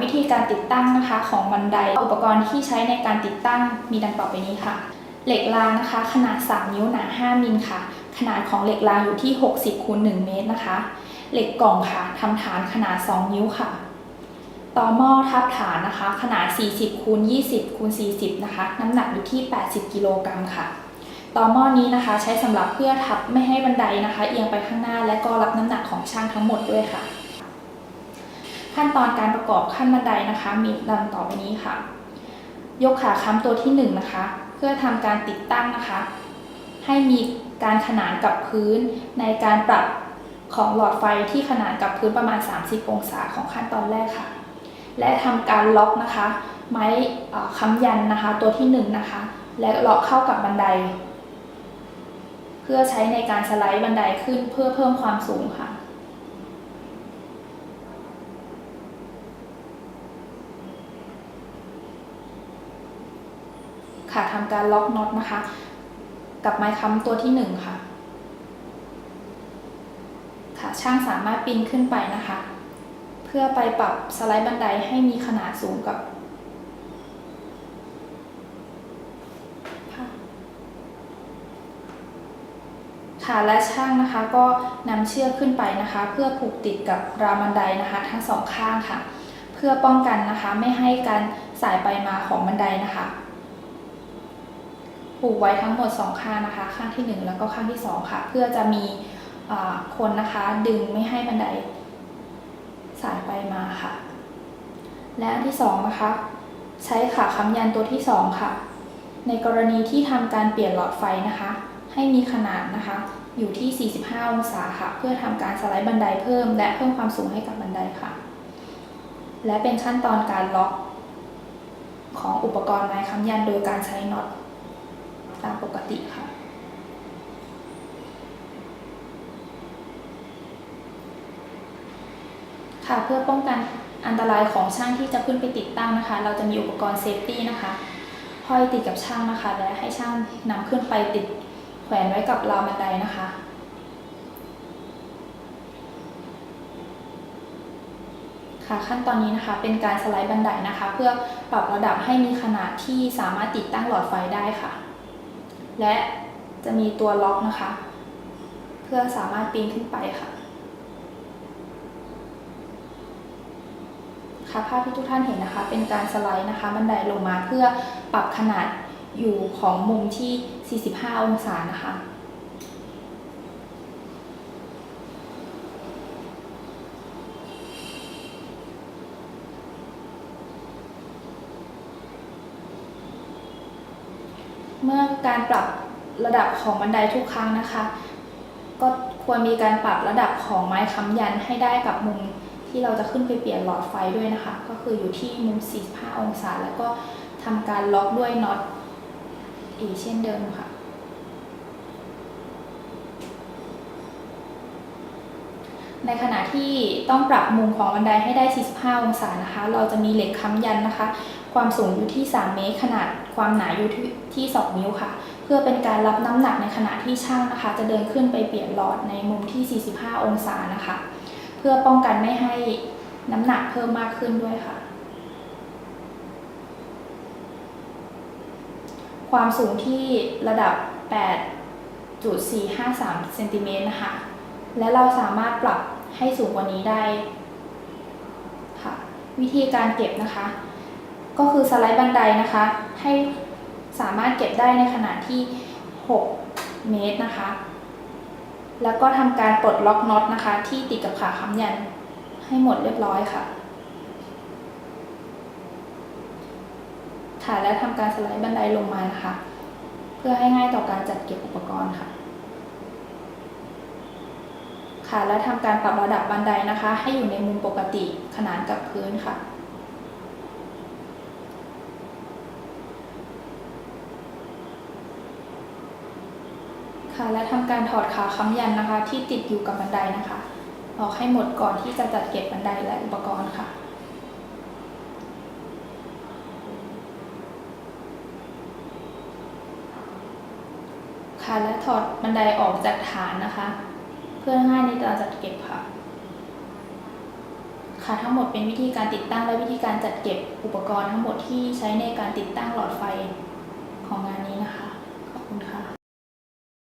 วิธีการติดตั้งนะคะของบันไดอุปกรณ์ที่ใช้ในการติดตั้งมีดังต่อไปนี้ค่ะ เหล็กรางนะคะ ขนาด 3 นิ้วหนา 5 มิลค่ะ ขนาดของเหล็กรางอยู่ที่ 60คูณ1เมตรนะคะ เหล็กกล่องค่ะทำฐานขนาด 2 นิ้วค่ะต่อหม้อทับฐานนะคะ ขนาด 40คูณ20คูณ40นะคะ น้ำหนักอยู่ที่ 80 กิโลกรัมค่ะต่อหม้อนี้นะคะใช้สำหรับเพื่อทับไม่ให้บันไดนะคะ เอียงไปข้างหน้าและก็รับน้ำหนักของช่างทั้งหมดด้วยค่ะ ขั้นตอนการประกอบขั้นบันไดนะคะ มีดังต่อไปนี้ค่ะ ยกขาค้ำตัวที่1นงนะคะ เพื่อทำการติดตั้งนะคะ ให้มีการขนานกับพื้นในการปรับของหลอดไฟที่ขนานกับพื้นประมาณ 30 องศาของขั้นตอนแรกค่ะ และทำการล็อกนะคะ ไม้ค้ำยันนะคะ ตัวที่1นงนะคะ และล็อกเข้ากับบันได เพื่อใช้ในการสไลด์บันไดขึ้นเพื่อเพิ่มความสูงค่ะ ค่ะทำการล็อกน็อตนะคะ กับไม้ค้ำตัวที่หนึ่งค่ะ ค่ะช่างสามารถปีนขึ้นไปนะคะ เพื่อไปปรับสไลด์บันไดให้มีขนาดสูงกับค่ะค่ะและช่างนะคะก็นำเชือกขึ้นไปนะคะ เพื่อผูกติดกับราวบันไดนะคะ ทั้งสองข้างค่ะ เพื่อป้องกันนะคะไม่ให้การสายไปมาของบันไดนะคะ ผูกไว้ทั้งหมด 2 ข้างนะคะ ข้างที่ 1 แล้วก็ข้างที่ 2 ค่ะ เพื่อจะมีคนนะคะดึงไม่ให้บันไดสายไปมาค่ะ และอันที่2นะคะใช้ขาค้ำยันตัวที่ 2 ค่ะ ในกรณีที่ทำการเปลี่ยนหลอดไฟนะคะ ให้มีขนาดนะคะ อยู่ที่ 45 องศาค่ะ เพื่อทำการสไลด์บันไดเพิ่ม และเพิ่มความสูงให้กับบันไดค่ะ และเป็นขั้นตอนการล็อกของอุปกรณ์ไม้ค้ำยันโดยการใช้น็อต ตามปกติค่ะ ค่ะเพื่อป้องกันอันตรายของช่างที่จะขึ้นไปติดตั้งนะคะ เราจะมีอุปกรณ์เซฟตี้นะคะห้อยติดกับช่างนะคะ และให้ช่างนำขึ้นไปติดแขวนไว้กับราวบันไดนะคะค่ะขั้นตอนนี้นะคะเป็นการสไลด์บันไดนะคะ เพื่อปรับระดับให้มีขนาดที่สามารถติดตั้งหลอดไฟได้ค่ะ และจะมีตัวล็อกนะคะ เพื่อสามารถปีนขึ้นไปค่ะ ค่ะภาพที่ทุกท่านเห็นนะคะ เป็นการสไลด์นะคะ บันไดลงมาเพื่อปรับขนาดอยู่ของมุมที่ 45 องศานะคะ เมื่อการปรับระดับของบันไดทุกครั้งนะคะ ก็ควรมีการปรับระดับของไม้ค้ำยันให้ได้กับมุมที่เราจะขึ้นไปเปลี่ยนหลอดไฟด้วยนะคะ ก็คืออยู่ที่มุม 45 องศา แล้วก็ทำการล็อกด้วยน็อตอีกเช่นเดิมค่ะ ในขณะที่ต้องปรับมุมของบันไดให้ได้ 45 องศานะคะ เราจะมีเหล็กค้ำยันนะคะ ความสูงอยู่ที่ 3 เมตร ขนาดความหนาอยู่ที่ที่ 2 นิ้วค่ะ เพื่อเป็นการรับน้ำหนักในขณะที่ช่างนะคะ จะเดินขึ้นไปเปลี่ยนหลอดในมุมที่ 45 องศานะคะ เพื่อป้องกันไม่ให้น้ำหนักเพิ่มมากขึ้นด้วยค่ะ ความสูงที่ระดับ 8.453 เซนติเมตรนะคะ และเราสามารถปรับให้สูงกว่านี้ได้ค่ะวิธีการเก็บนะคะ ก็คือสไลด์บันไดนะคะ ให้สามารถเก็บได้ในขนาดที่ 6 เมตรนะคะ แล้วก็ทำการปลดล็อกน็อตนะคะ ที่ติดกับขาค้ำยันให้หมดเรียบร้อยค่ะค่ะและทำการสไลด์บันไดลงมานะคะ เพื่อให้ง่ายต่อการจัดเก็บอุปกรณ์ค่ะ ค่ะ และทำการปรับระดับบันไดนะคะ ให้อยู่ในมุมปกติขนานกับพื้นค่ะค่ะและทำการถอดขาค้ำยันนะคะ ที่ติดอยู่กับบันไดนะคะออกให้หมดก่อนที่จะจัดเก็บบันไดและอุปกรณ์ค่ะ ค่ะและถอดบันไดออกจากฐานนะคะ เพื่อง่ายในการจัดเก็บค่ะ ค่ะทั้งหมดเป็นวิธีการติดตั้งและวิธีการจัดเก็บอุปกรณ์ทั้งหมดที่ใช้ในการติดตั้งหลอดไฟของงานนี้นะคะ